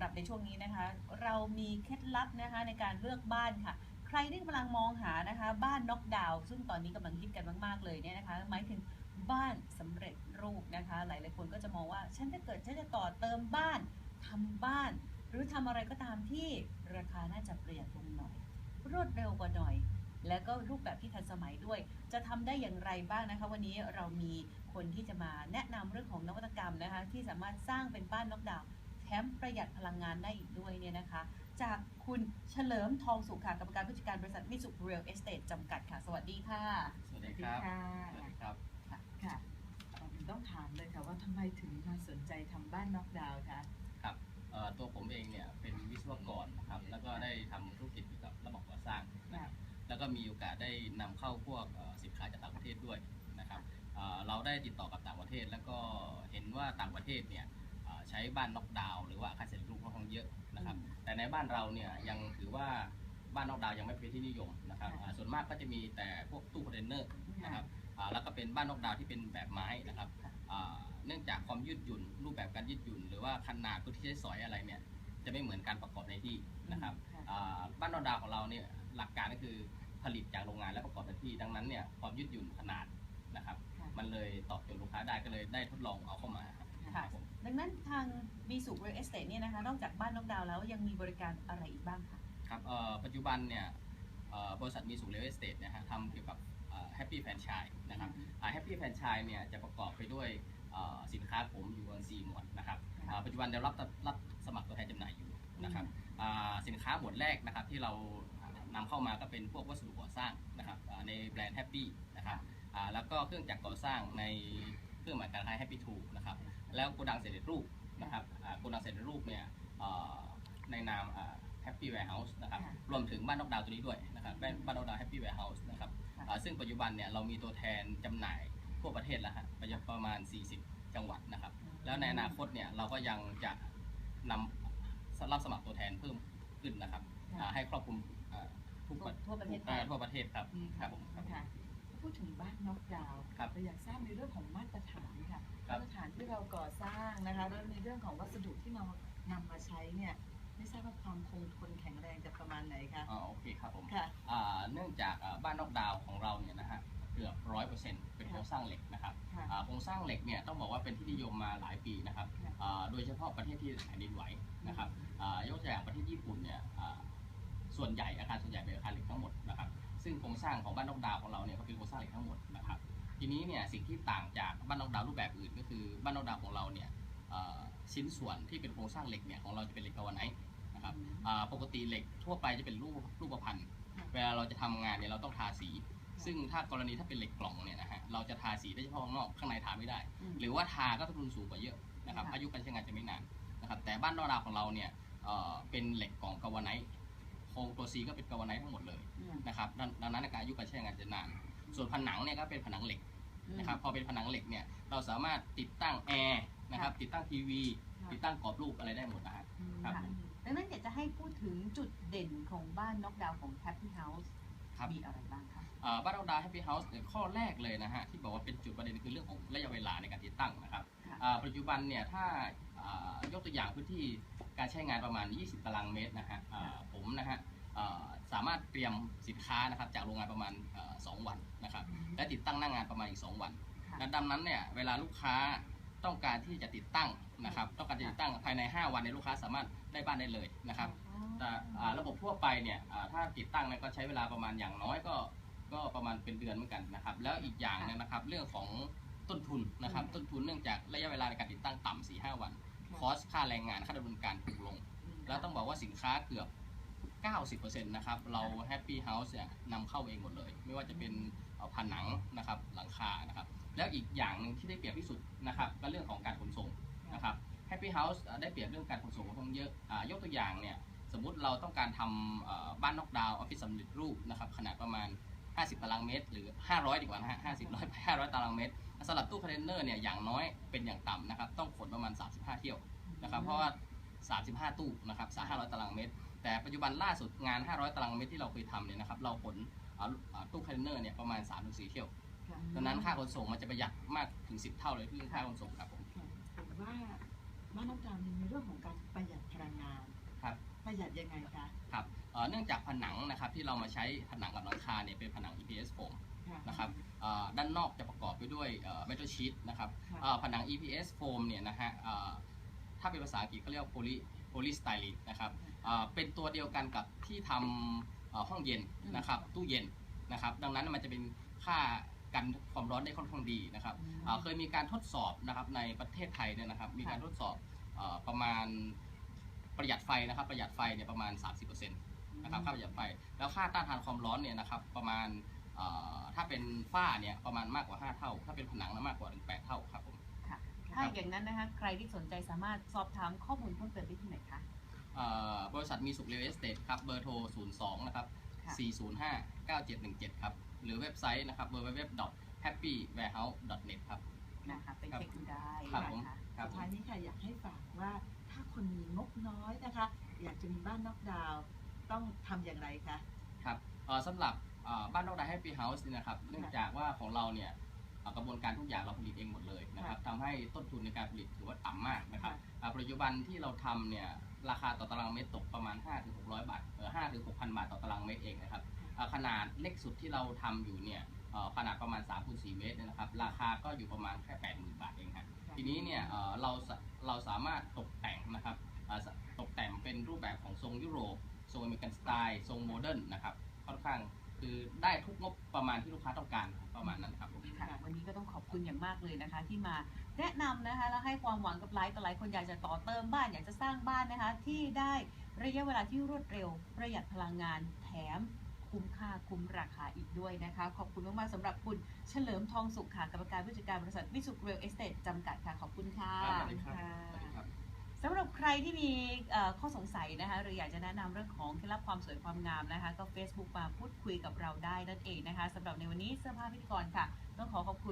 หรับในช่วงนี้นะคะ เรามีเคล็ดลับนะคะในการเลือกบ้านค่ะ ใครที่กำลังมองหานะคะ บ้านน็อกดาวน์ซึ่งตอนนี้กำลังฮิตกันมาก ๆ เลยเนี่ยนะคะหมายถึงบ้านสำเร็จรูปนะคะ หลายๆคนก็จะมองว่าฉันจะเกิดฉันจะต่อเติมบ้านทำบ้าน หรือทำอะไรก็ตามที่ราคาน่าจะประหยัดลงหน่อย รวดเร็วกว่าหน่อย แล้วก็รูปแบบที่ทันสมัยด้วย จะทำได้อย่างไรบ้างนะคะ วันนี้เรามีคนที่จะมาแนะนำเรื่องของนวัตกรรมนะคะ ที่สามารถสร้างเป็นบ้านน็อกดาวน์ ถมประหยัดพลังงานได้อีกด้วยเนี่ยนะคะ จากคุณเฉลิมทองสุขค่ะกรรมการผู้จัดการบริษัทมิสุเรียลเอสเตทจำกัดค่ะ สวัสดีค่ะ สวัสดีครับค่ะสวัสดีครับค่ะก่อนอื่นต้องถามเลยค่ะว่าทำไมถึงมาสนใจทำบ้านน็อกดาวน์คะครับเอ่อตัวผมเองเนี่ยเป็นวิศวกรนะครับแล้วก็ได้ทำธุรกิจเกี่ยวกับระบบก่อสร้างนะครับแล้วก็มีโอกาสได้นำเข้าพวกเอ่อสินค้าจากต่างประเทศด้วยนะครับเอ่อเราได้ติดต่อกับต่างประเทศ แล้วก็เห็นว่าต่างประเทศเนี่ยเอ่อ ใช้บ้านน็อกดาวน์หรือว่าอาคารเสร็จรูปค่อนข้างเยอะนะครับ แต่ในบ้านเราเนี่ยยังถือว่าบ้านน็อกดาวน์ยังไม่เป็นที่นิยมนะครับอ่าส่วนมากก็จะมีแต่พวกตู้คอนเทนเนอร์นะครับอ่าแล้วก็เป็นบ้านนอกดาวน์ที่เป็นแบบไม้นะครับอ่าเนื่องจากความยืดหยุ่น รูปแบบการยืดหยุ่น หรือว่าขนาดพื้นที่ใช้สอยอะไรเนี่ยจะไม่เหมือนการประกอบในที่นะครับค่ะอ่าบ้านนอกดาวน์ของเราเนี่ยหลักการก็คือผลิตจากโรงงานและประกอบในที่ดังนั้นเนี่ยความยืดหยุ่นขนาดนะครับค่ะมันเลยตอบโจทย์ลูกค้าได้ก็เลยได้ทดลองเอาเข้ามาครับ ค่ะผมดังนั้นทางมิสุเรียลเอสเตทเนี่ยนะคะ นอกจากบ้านน็อกดาวน์แล้วยังมีบริการอะไรอีกบ้างคะครับเอ่อปัจจุบันเนี่ยเอ่อบริษัทมีสูเรลเอสเตทนะฮะทำเกี่ยวกับแฮปปี้แฟนชายนะครับแฮปปี้แฟนชายเนี่ยจะประกอบไปด้วยเอ่อสินค้าผมอยู่บน4หมวดนะครับค่ะอ่าปัจจุบันเรารับรับสมัครตัวแทนจำหน่ายอยู่นะครับอ่าสินค้าหมวดแรกนะครับที่เรานำเข้ามาก็เป็นพวกวัสดุก่อสร้างนะครับอ่าในแบรนด์แฮปปี้นะครับอ่าแล้วก็เครื่องจักรก่อสร้างในเค รื่องหมายการค้าแฮปปี้ทูนะครับแล้วโกดังเสร็จรูปนะครับอ่าโกดังเสร็จรูปเนี่ยเอ่อในนามแฮปปี้แวร์เฮาส์นะครับค่ะรวมถึงบ้านนอกดาวน์ตัวนี้ด้วยนะครับบ้านบ้านนอกดาวแฮปปี้แวร์เฮาส์นะครับค่ะอ่าซึ่งปัจจุบันเนี่ยเรามีตัวแทนจำหน่ายทั่วประเทศแล้วฮะไปจะประมาณ 40 จังหวัดนะครับ แล้วในอนาคตเนี่ยเราก็ยังจะนำรับสมัครตัวแทนเพิ่มขึ้นนะครับอ่าให้ครอบคลุมอ่าทุกทั่วทั่วประเทศไทอ่ายทั่วประเทศครับอืมครับผมครับผมค่ะ พูดถึงบ้านน็อกดาวน์ครับเราอยากทราบในเรื่องของมาตรฐานค่ะครับ มาตรฐานที่เราก่อสร้างนะคะแล้วในเรื่องของวัสดุที่เรานำมาใช้เนี่ยไม่ทราบว่าความคงทนแข็งแรงจะประมาณไหนคะอ่าโอเคครับผมค่ะ อ่าเนื่องจากอ่าบ้านนอกดาวน์ของเราเนี่ยนะฮะเกือบร้อยเปอร์เซ็นต์เป็นโครงสร้างเหล็กนะครับค่ะ อ่าโครงสร้างเหล็กเนี่ยต้องบอกว่าเป็นที่นิยมมาหลายปีนะครับค่ะอ่าโดยเฉพาะประเทศที่แผ่นดินไหวนะครับอ่ายกตัวอย่างประเทศญี่ปุ่นเนี่ยอ่าส่วนใหญ่อาคารส่วนใหญ่เป็นอาคารเหล็กทั้งหมดนะครับ ซึ่งโครงสร้างของบ้านนอกดาวน์ของเราเนี่ยก็คือโครงสร้างเหล็กทั้งหมดนะครับ ทีนี้เนี่ยสิ่งที่ต่างจากบ้านนอกดาวน์รูปแบบอื่น ก็คือบ้านนอกดาวน์ของเราเนี่ยเอ่อชิ้นส่วนที่เป็นโครงสร้างเหล็กเนี่ยของเราจะเป็นเหล็กกาวาไนท์นะครับอ่าปกติเหล็กทั่วไปจะเป็นรูปรูปพันธ์ค่ะเวลาเราจะทำงานเนี่ยเราต้องทาสี ซึ่งถ้ากรณีถ้าเป็นเหล็กกล่องเนี่ยนะฮะเราจะทาสีได้เฉพาะข้างนอกข้างในทาไม่ได้ หรือว่าทาก็ต้นทุนสูงกว่าเยอะนะครับค่ะอายุการใช้งานจะไม่นานนะครับแต่บ้านนอกดาวน์ของเราเนี่ยเอ่อเป็นเหล็กกล่องกาวาไนท์ โครงตัวซีก็เป็นกาวาไนท์ทั้งหมดเลยอืมนะครับดังดังนั้นอายุการใช้งานจะนาน ส่วนผนังเนี่ยก็เป็นผนังเหล็กนะครับพอเป็นผนังเหล็กเนี่ยเราสามารถติดตั้งแอร์นะครับติดตั้งทีวีค่ะติดตั้งกรอบรูปอะไรได้หมดนะฮะ อืมครับ ค่ะดังนั้นอยากจะให้พูดถึงจุดเด่นของบ้านน็อกดาวน์ของ Happy House ครับ มีอะไรบ้างคะ เอ่อบ้านเราดาวแฮปปี้เฮาส์ข้อแรกเลยนะฮะที่บอกว่าเป็นจุดประเด็นคือเรื่องของระยะเวลาในการติดตั้งนะครับค่ะอ่าปัจจุบันเนี่ยถ้าอ่ายกตัวอย่างพื้นที่การใช้งานประมาณ 20 ตารางเมตรนะฮะอ่าผมนะฮะอ่าสามารถ เตรียมสินค้านะครับจากโรงงานประมาณเอ่อสองวันนะครับและติดตั้งหน้างานประมาณอีก 2 วันค่ะและดังนั้นเนี่ยเวลาลูกค้าต้องการที่จะติดตั้งนะครับต้องการจะติดตั้งภายใน 5 วันในยลูกค้าสามารถได้บ้านได้เลยนะครับแต่อ่าระบบทั่วไปเนี่ยอ่าถ้าติดตั้งเนี่ยก็ใช้เวลาประมาณอย่างน้อยก็ก็ประมาณเป็นเดือนเหมือนกันนะครับแล้วอีกอย่างหนึงนะครับเรื่องของต้นทุนนะครับต้นทุนเนื่องจากระยะเวลาในการติดตั้งต่ำสี่ห้าวันคอสค่าแรงงานค่าดำเนินการถูกลง แล้วต้องบอกว่าสินค้าเกือบ 90%นะครับเราแฮปปี้เฮาส์เนี่ยนำเข้าเองหมดเลย ไม่ว่าจะเป็นผนังนะครับหลังคานะครับแล้วอีกอย่างหนึ่งที่ได้เปรียบที่สุดนะครับก็เรื่องของการขนส่งนะครับแฮปปี้เฮาส์ได้เปรียบเรื่องการขนส่งค่อนข้างเยอะอ่ายกตัวอย่างเนี่ยสมมุติเราต้องการทำบ้านนอกดาวออฟฟิศสำเร็จรูปนะครับขนาดประมาณ 50 ตารางเมตร หรือ 500 ดีกว่านะฮะ50ร้อยไป500 ตารางเมตรสำหรับตู้คอนเทนเนอร์เนี่ยอย่างน้อยเป็นอย่างต่ำนะครับต้องขนประมาณ 35 เที่ยวนะครับเพราะว่า 35 ตู้นะครับ500 ตารางเมตร แต่ปัจจุบันล่าสุดงาน 500 ตารางเมตรที่เราเคยทำเนี่ยนะครับ เราขนเอ่อเอ่อตู้คอนเทนเนอร์เนี่ยประมาณ 3-4 เที่ยวค่ะดังนั้นค่าขนส่งมันจะประหยัดมากถึง 10 เท่าเลยเรื่องค่าขนส่งครับผมค่ะเห็นว่าบ้านน็อกดาวน์มีเรื่องของการประหยัดพลังงานเนื่องจากผนังนะครับที่เรามาใช้ผนังกับหลังคาเนี่ยเป็นผนัง EPS foam นะครับเอ่อด้านนอกจะประกอบไปด้วยเมทัลชีตนะครับค่ะเอ่อผนัง EPS foam เนี่ยนะฮะเอ่อถ้าเป็นภาษาอังกฤษเขาเรียกว่า poly polystyrene นะครับ เอ่อเป็นตัวเดียวกันกับที่ทำเอ่อห้องเย็นนะครับตู้เย็นนะครับ ดังนั้นมันจะเป็นค่ากันความร้อนได้ค่อนข้างดีนะครับเอ่อเคยมีการทดสอบนะครับในประเทศไทยเนี่ยนะครับ มีการทดสอบเออประมาณประหยัดไฟนะครับ ประหยัดไฟเนี่ยประมาณ 30%นะครับค่าประหยัดไฟ แล้วค่าต้านทานความร้อนเนี่ยนะครับประมาณเอ่อถ้าเป็นฝ้าเนี่ยประมาณมากกว่า 5 เท่า ถ้าเป็นผนังนะมากกว่าถึง8เท่าครับผมค่ะถ้าอย่างนั้นนะคะใครที่สนใจสามารถสอบถามข้อมูลเพิ่มเติมได้ที่ไหนคะเอ่อ บริษัทมีสุขเรียลเอสเตทครับ เบอร์โทร 02 นะครับ ค่ะ 405 9717 ครับ หรือเว็บไซต์นะครับ www.happywarehouse.net ครับ นะคะไปเช็คดูได้ครับผมนะคะครับสุดท้ายนี้ค่ะอยากให้ฝากว่าถ้าคนมีงบน้อยนะคะ อยากจะมีบ้านนอกดาวน์ต้องทำอย่างไรคะ ครับเอ่อสำหรับเอ่อบ้านนอกไดแฮปปี้เฮาส์นี่นะครับ เนื่องจากว่าของเราเนี่ยเอ่อ กระบวนการทุกอย่างเราผลิตเองหมดเลยนะครับทำให้ต้นทุนในการผลิตถือว่าต่ำมากนะครับอ่าปัจจุบันที่เราทำเนี่ยราคาต่อตารางเมตรตกประมาณ 5-600 บาทเออ5-6,000 บาทต่อตารางเมตรเองนะครับอ่าขนาดเล็กสุดที่เราทำอยู่เนี่ยเอ่อขนาดประมาณ3คูณ4เมตรเนี่ยนะครับ ราคาก็อยู่ประมาณแค่ 80,000 บาทเองครับทีนี้เนี่ยเอ่อเราสะเราสามารถตกแต่งนะครับอ่าสะตกแต่งเป็นรูปแบบของทรงยุโรปทรงอเมริกันสไตล์ทรงโมเดิร์นนะครับค่อนข้าง คือได้ทุกงบประมาณที่ลูกค้าต้องการประมาณนั้นครับผม ค่ะวันนี้ก็ต้องขอบคุณอย่างมากเลยนะคะ ที่มาแนะนำนะคะแล้วให้ความหวังกับหลายต่อหลายคนอยากจะต่อเติมบ้านอยากจะสร้างบ้านนะคะ ที่ได้ระยะเวลาที่รวดเร็ว ประหยัดพลังงานแถมคุ้มค่าคุ้มราคาอีกด้วยนะคะ ขอบคุณมากๆสำหรับคุณเฉลิมทองสุขค่ะกรรมการผู้จัดการบริษัทวิสุขเรลเอสเตทจำกัดค่ะ ขอบคุณค่ะ ครับสวัสดีครับสวัสดีครับ สำหรับใครที่มีข้อสงสัยนะคะหรืออยากจะแนะนำเรื่องของเคล็ดลับความสวยความงามนะคะ ก็ Facebook มาพูดคุยกับเราได้นั่นเองนะคะสำหรับในวันนี้เสื้อผ้าพิธีกรค่ะ ต้องขอขอบคุณ